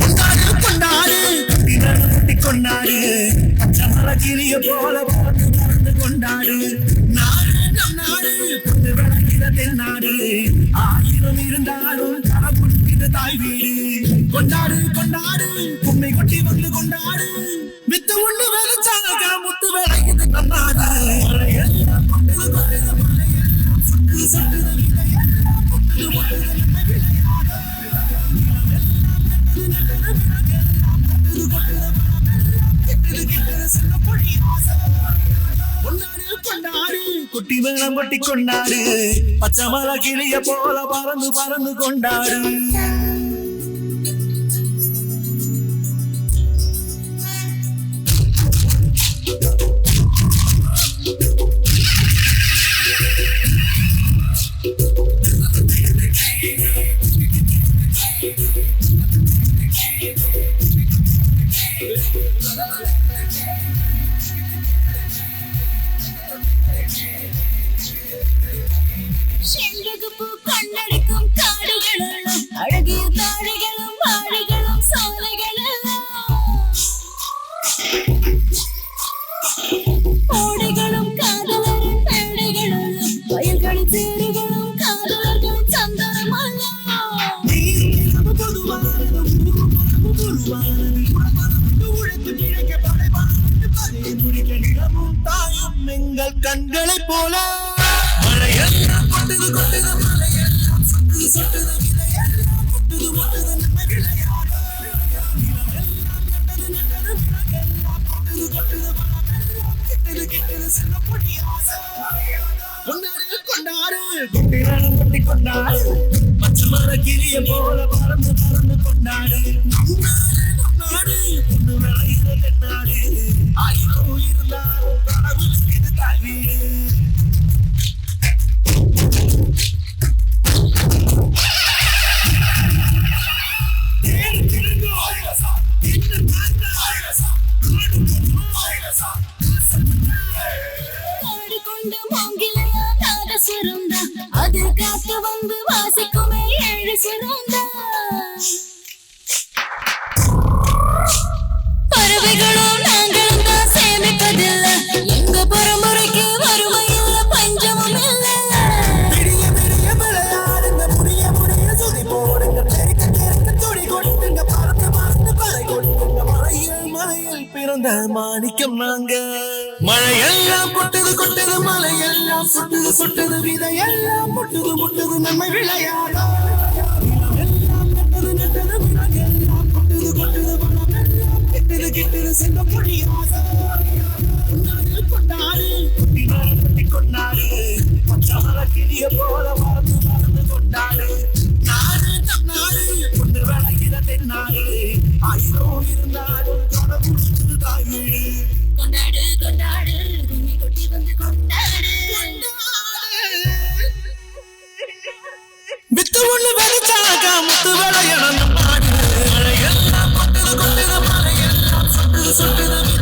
கொண்டாடு கொண்டாடு குட்டி கொண்டாடு சமரகிரிய போல பறந்து பறந்து கொண்டாடு நாடு நம் நாடு புது விளக்கிற தென்னாடு ஆயிரம் இருந்தாலும் தர கொடுக்கிற தாய் வீடு கொண்டாடு கொண்டாடு கும்மை கொட்டி வந்து கொண்டாடு. குட்டி வேணம் கொட்டி கொண்டாரு பச்சை மலை கிளிய போல பறந்து பறந்து கொண்டாரு எங்கள் கண்களை போல மழையெல்லாம் மழையெல்லாம் நம்ம விளையாடு நிலமெல்லாம் நட்டது நட்டது செல்ல கொண்டாடு கொண்டாடு கொட்டி கொண்டாடு மர கிளிய போல பறந்து பறந்து கொண்டாடு. நம் விளைகிற தென்னாடு ஆயிரம் இருந்தாலும் இது தாய் வீடு அது காத்து வந்து வாசி பறவைகளும் நாங்களும் தான் சேமிப்பதில்ல. எங்க பரம்பரைக்கு வறுமை இல்ல பஞ்சமும் இல்ல. பெரிய பெரிய விளையாடுங்க முடிய முடிய சுதி போடுங்க. பெருக்க பெருக்க துடி கொடுங்க பறந்து பறந்து பறை மலையில் பிறந்த மாணிக்கம் நாங்க. மழையெல்லாம் மலையெல்லாம் சுட்டுது சுட்டுது. விதையெல்லாம் முட்டுது முட்டுது நம்ம விளையாட. பொடியாசை கொண்டாடு கொண்டாடு. குட்டி மேல குட்டி கொண்டாடு. பச்சை மர கிளிய போல மறந்து மறந்து கொண்டாடு. நாடு நாடு கொண்டு விளைகிற தென்னாடு. ஆயிரம் இருந்தாலும் கடவுள் தாய் வீடு கொண்டாடு கொண்டாடு. மழையெல்லாம்